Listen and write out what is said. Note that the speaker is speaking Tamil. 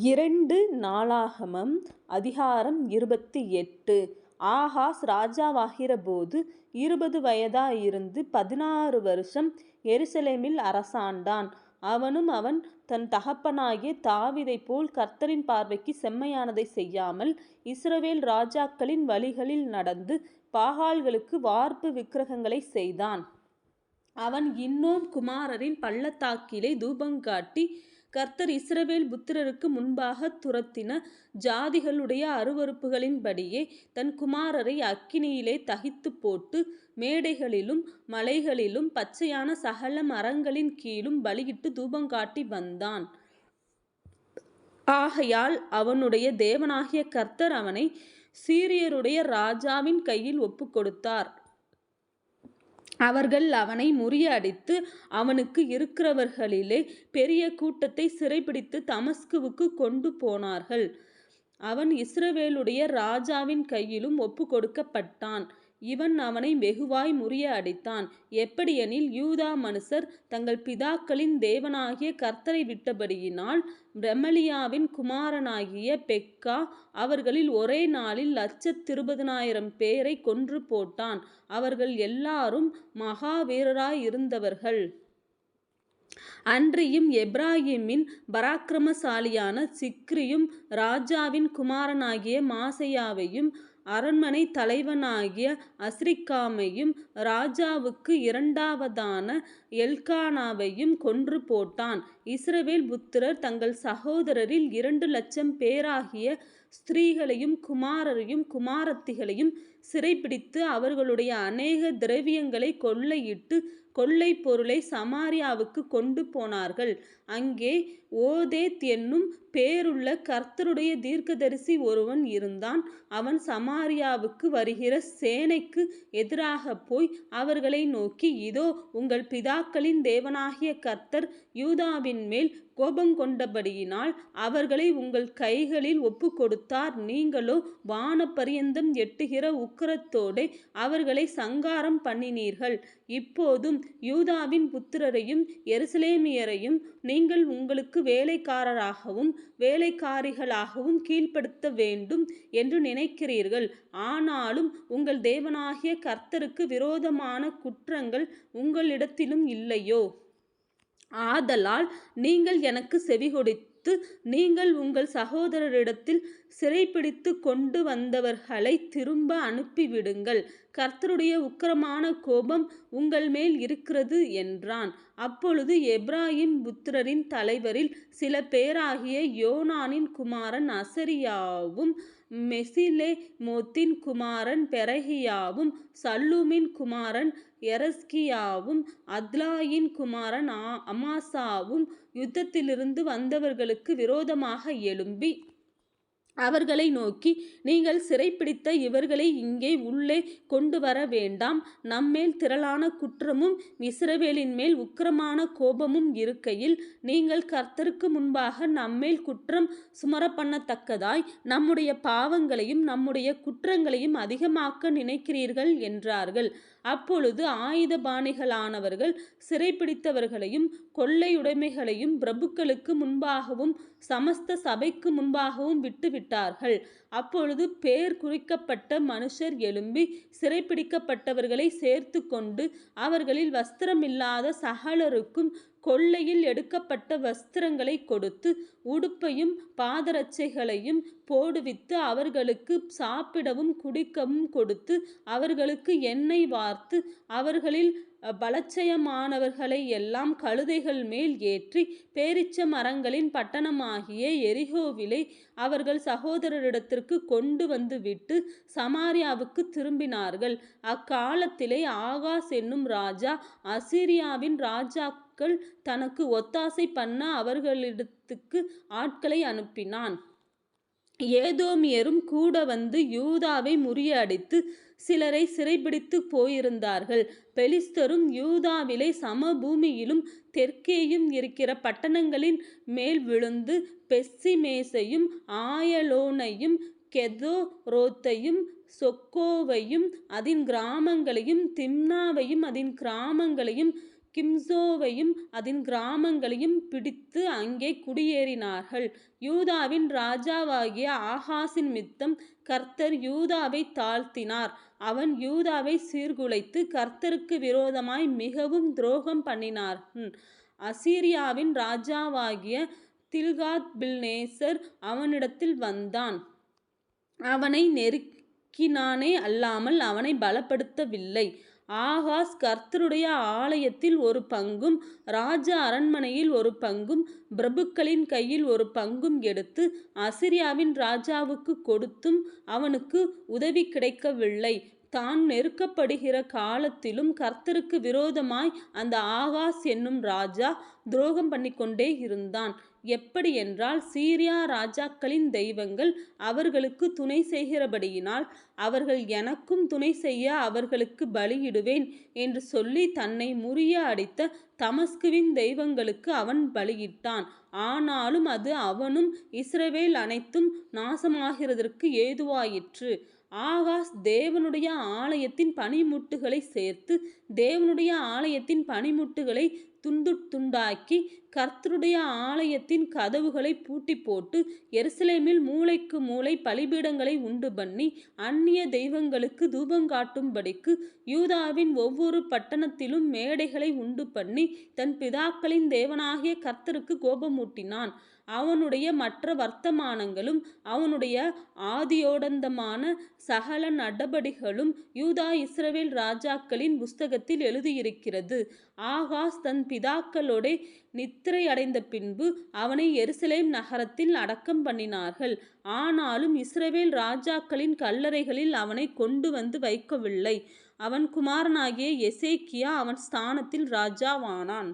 இரண்டு நாளாகமம் அதிகாரம் இருபத்தி எட்டு ஆகாஸ் ராஜாவாகிறபோது இருபது வயதாயிருந்து பதினாறு வருஷம் எருசலேமில் அரசாண்டான். அவனும் அவன் தன் தகப்பனாகிய தாவிதை போல் கர்த்தரின் பார்வைக்கு செம்மையானதை செய்யாமல் இஸ்ரவேல் ராஜாக்களின் வழிகளில் நடந்து பாகால்களுக்கு வார்ப்பு விக்கிரகங்களைச் செய்தான். அவன் இன்னோம் குமாரரின் பள்ளத்தாக்கிலே தூபங்காட்டி கர்த்தர் இஸ்ரவேல் புத்திரருக்கு முன்பாக துரத்தின ஜாதிகளுடைய அருவருப்புகளின்படியே தன் குமாரரை அக்கினியிலே தகித்துப்போட்டு மேடைகளிலும் மலைகளிலும் பச்சையான சகல மரங்களின் கீழும் பலியிட்டுத் தூபங்காட்டி வந்தான். ஆகையால் அவனுடைய தேவனாகிய கர்த்தர் அவனை சீரியருடைய ராஜாவின் கையில் ஒப்புக்கொடுத்தார். அவர்கள் அவனை முறியடித்து அவனுக்கு இருக்கிறவர்களிலே பெரிய கூட்டத்தை சிறைபிடித்து தமஸ்குவுக்கு கொண்டு போனார்கள். அவன் இஸ்ரவேலுடைய ராஜாவின் கையிலும் ஒப்பு கொடுக்கப்பட்டான் இவன் அவனை வெகுவாய் முறிய அடித்தான் எப்படியெனில் யூதா மனுஷர் தங்கள் பிதாக்களின் தேவனாகிய கர்த்தரை விட்டபடியினால் பிரமலியாவின் குமாரனாகிய பெக்கா அவர்களில் ஒரே நாளில் லட்சத்திருபதினாயிரம் பேரை கொன்று போட்டான். அவர்கள் எல்லாரும் மகாவீரராயிருந்தவர்கள் அன்றியும் எப்ராஹிமின் பராக்கிரமசாலியான சிக்ரியும் ராஜாவின் குமாரனாகிய மாசையாவையும் அரண்மனை தலைவனாகிய அஸ்ரிக்காமையும் ராஜாவுக்கு இரண்டாவதான எல்க்கானாவையும் கொன்று போட்டான். இஸ்ரவேல் புத்திரர் தங்கள் சகோதரரில் இரண்டு லட்சம் பேராகிய ஸ்திரீகளையும் குமாரரையும் குமாரத்திகளையும் சிறைபிடித்து அவர்களுடைய அநேக திரவியங்களை கொள்ளையிட்டு கொள்ளை பொருளை சமாரியாவுக்கு கொண்டு போனார்கள். அங்கே ஓதேத் என்னும் பேருள்ள கர்த்தருடைய தீர்க்கதரிசி ஒருவன் இருந்தான். அவன் சமாரியாவுக்கு வருகிற சேனைக்கு எதிராகப் போய் அவர்களை நோக்கி இதோ உங்கள் பிதாக்களின் தேவனாகிய கர்த்தர் யூதாவின்மேல் கோபங்கொண்டபடியினால் அவர்களை உங்கள் கைகளில் ஒப்புக்கொடுத்தார் நீங்களோ வானப்பரியந்தம் எட்டுகிற உக்கரத்தோடு அவர்களை சங்காரம் பண்ணினீர்கள். இப்போதும் யூதாவின் புத்திரரையும் எருசலேமியரையும் நீங்கள் உங்களுக்கு வேலைக்காரராகவும் வேலைக்காரிகளாகவும் கீழ்ப்படுத்த வேண்டும் என்று நினைக்கிறீர்கள். ஆனாலும் உங்கள் தேவனாகிய கர்த்தருக்கு விரோதமான குற்றங்கள் உங்களிடத்திலும் இல்லையோ? ஆதலால் நீங்கள் எனக்கு செவிகொடுத்து நீங்கள் உங்கள் சகோதரரிடத்தில் சிறைபிடித்து கொண்டு வந்தவர்களை திரும்ப அனுப்பிவிடுங்கள். கர்த்தருடைய உக்கிரமான கோபம் உங்கள் மேல் இருக்கிறது என்றான். அப்பொழுது எப்ராஹிம் புத்திரரின் தலைவரில் சில பேராகிய யோனானின் குமாரன் அசரியாவும் மெசிலெமோத்தின் குமாரன் பெரகியாவும் சல்லூமின் குமாரன் எரஸ்கியாவும் அத்லாயின் குமாரன் அமாசாவும் யுத்தத்திலிருந்து வந்தவர்களுக்கு விரோதமாக எழும்பி அவர்களை நோக்கி நீங்கள் சிறைபிடித்த இவர்களை இங்கே உள்ளே கொண்டு வர வேண்டாம். நம்மேல் திரளான குற்றமும் இஸ்ரவேலின்மேல் உக்கிரமான கோபமும் இருக்கையில் நீங்கள் கர்த்தருக்கு முன்பாக நம்மேல் குற்றம் சுமரப்பண்ணத்தக்கதாய் நம்முடைய பாவங்களையும் நம்முடைய குற்றங்களையும் அதிகமாக்க நினைக்கிறீர்கள் என்றார்கள். அப்பொழுது ஆயுதபாணிகளானவர்கள் சிறைப்பிடித்தவர்களையும் கொள்ளையுடைமைகளையும் பிரபுக்களுக்கு முன்பாகவும் சமஸ்த சபைக்கு முன்பாகவும் விட்டுவிட்டார்கள். அப்பொழுது பேர் குறிக்கப்பட்ட மனுஷர் எழும்பி சிறைபிடிக்கப்பட்டவர்களை சேர்த்து கொண்டு அவர்களில் வஸ்திரமில்லாத சகலருக்கும் கொள்ளையில் எடுக்கப்பட்ட வஸ்திரங்களை கொடுத்து உடுப்பையும் பாதரட்சைகளையும் போடுவித்து அவர்களுக்கு சாப்பிடவும் குடிக்கவும் கொடுத்து அவர்களுக்கு எண்ணெய் வார்த்து அவர்களில் பலட்சயமானவர்களை எல்லாம் கழுதைகள் மேல் ஏற்றி பேரிச்ச மரங்களின் பட்டணமாகிய எரிகோவிலை அவர்கள் சகோதரரிடத்திற்குக் கொண்டு வந்துவிட்டு சமாரியாவுக்கு திரும்பினார்கள். அக்காலத்திலே ஆகாஸ் என்னும் ராஜா அசீரியாவின் மக்கள் தனக்கு ஒத்தாசை பண்ண அவர்களிடத்துக்கு ஆட்களை அனுப்பினான். ஏதோமியரும் கூட வந்து யூதாவை முறியடித்து சிலரை சிறைபிடித்து போயிருந்தார்கள். பெலிஸ்தரும் யூதாவிலே சமபூமியிலும் தெற்கேயும் இருக்கிற பட்டணங்களின் மேல் விழுந்து பெஸ்ஸிமேசையும் ஆயலோனையும் கெதோரோத்தையும் சொக்கோவையும் அதன் கிராமங்களையும் திம்னாவையும் அதன் கிராமங்களையும் கிம்சோவையும் அதன் கிராமங்களையும் பிடித்து அங்கே குடியேறினார்கள். யூதாவின் ராஜாவாகிய ஆகாசின் மித்தம் கர்த்தர் யூதாவை தாழ்த்தினார். அவன் யூதாவை சீர்குலைத்து கர்த்தருக்கு விரோதமாய் மிகவும் துரோகம் பண்ணினார். அசீரியாவின் ராஜாவாகிய தில்காத் பில்நேசர் அவனிடத்தில் வந்தான். அவனை நெருக்கினானே அல்லாமல் அவனை பலப்படுத்தவில்லை. ஆகாஸ் கர்த்தருடைய ஆலயத்தில் ஒரு பங்கும் ராஜ அரண்மனையில் ஒரு பங்கும் பிரபுக்களின் கையில் ஒரு பங்கும் எடுத்து அசிரியாவின் ராஜாவுக்கு கொடுத்தும் அவனுக்கு உதவி கிடைக்கவில்லை. தான் நெருக்கப்படுகிற காலத்திலும் கர்த்தருக்கு விரோதமாய் அந்த ஆகாஸ் என்னும் ராஜா துரோகம் பண்ணிக்கொண்டே இருந்தான். எப்படி என்றால் சீரியா ராஜாக்களின் தெய்வங்கள் அவர்களுக்கு துணை செய்கிறபடியினால் அவர்கள் எனக்கும் துணை செய்ய அவர்களுக்கு பலியிடுவேன் என்று சொல்லி தன்னை முறிய அடித்த தமஸ்குவின் தெய்வங்களுக்கு அவன் பலியிட்டான். ஆனாலும் அது அவனும் இஸ்ரவேல் அனைத்தும் நாசமாகிறதற்கு ஏதுவாயிற்று. ஆகாஷ் தேவனுடைய ஆலயத்தின் பனிமுட்டுகளை சேர்த்து தேவனுடைய ஆலயத்தின் பனிமுட்டுகளை துண்டு துண்டாக்கி கர்த்தருடைய ஆலயத்தின் கதவுகளை பூட்டி போட்டு எருசலேமில் மூளைக்கு மூளை பலிபீடங்களை உண்டு பண்ணி அந்நிய தெய்வங்களுக்கு தூபம் காட்டும்படிக்கு யூதாவின் ஒவ்வொரு பட்டணத்திலும் மேடைகளை உண்டு பண்ணி தன் பிதாக்களின் தேவனாகிய கர்த்தருக்கு கோபமூட்டினான். அவனுடைய மற்ற வர்த்தமானங்களும் அவனுடைய ஆதியோடந்தமான சகல நடபடிகளும் யூதா இஸ்ரவேல் ராஜாக்களின் புஸ்தகத்தில் எழுதியிருக்கிறது. ஆகாஸ் தன் பிதாக்களோட நித்திரை அடைந்த பின்பு அவனை எருசலேம் நகரத்தில் அடக்கம் பண்ணினார்கள். ஆனாலும் இஸ்ரவேல் ராஜாக்களின் கல்லறைகளில் அவனை கொண்டு வந்து வைக்கவில்லை. அவன் குமாரனாகிய எசேக்கியா அவன் ஸ்தானத்தில் ராஜாவானான்.